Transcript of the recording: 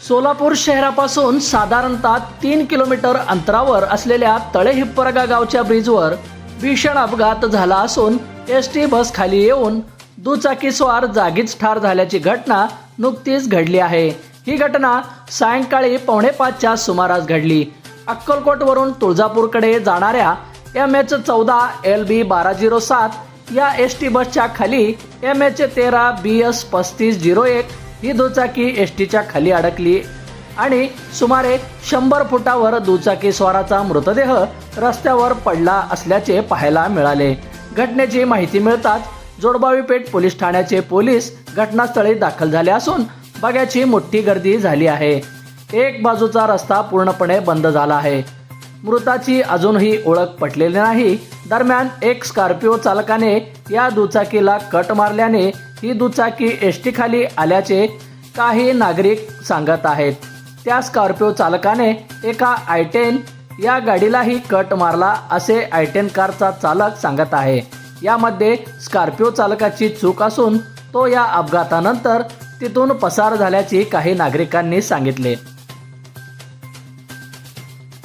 सोलापूर शहरापासून साधारणतः तीन किलोमीटर अंतरावर असलेल्या तळे हिप्परगा गावच्या ब्रिजवर भीषण अपघात झाला असून एस टी बस खाली येऊन दुचाकीस्वार जागीच ठार झाल्याची घटना नुकतीच घडली आहे. ही घटना सायंकाळी पावणे पाचच्या सुमारास घडली. अक्कलकोटवरून तुळजापूरकडे जाणाऱ्या एम एच चौदा एल बी बारा झिरो सात या एस टी बसच्या खाली एम एच तेरा बी एस पस्तीस झिरो एक ही दुचाकी एस टीच्या खाली अडकली आणि सुमारे शंभर फुटावर दुचाकी स्वाराचा मृतदेह रस्त्यावर पडला असल्याचे पाहायला मिळाले. घटनेची माहिती मिळताच जोडबावी पेठ पोलीस ठाण्याचे पोलीस घटनास्थळी दाखल झाले असून बघ्याची मोठी गर्दी झाली आहे. एक बाजूचा रस्ता पूर्णपणे बंद झाला आहे. मृताची अजूनही ओळख पटलेली नाही. दरम्यान एक स्कॉर्पिओ चालकाने या दुचाकीला कट मारल्याने ही दुचाकी एस टी खाली आल्याचे काही नागरिक सांगत आहेत. त्या स्कॉर्पिओ चालकाने एका आय टेन या गाडीलाही कट मारला असे आय टेन कारचा चालक सांगत आहे. यामध्ये स्कॉर्पिओ चालकाची चूक असून तो या अपघातानंतर तिथून पसार झाल्याचे काही नागरिकांनी सांगितले.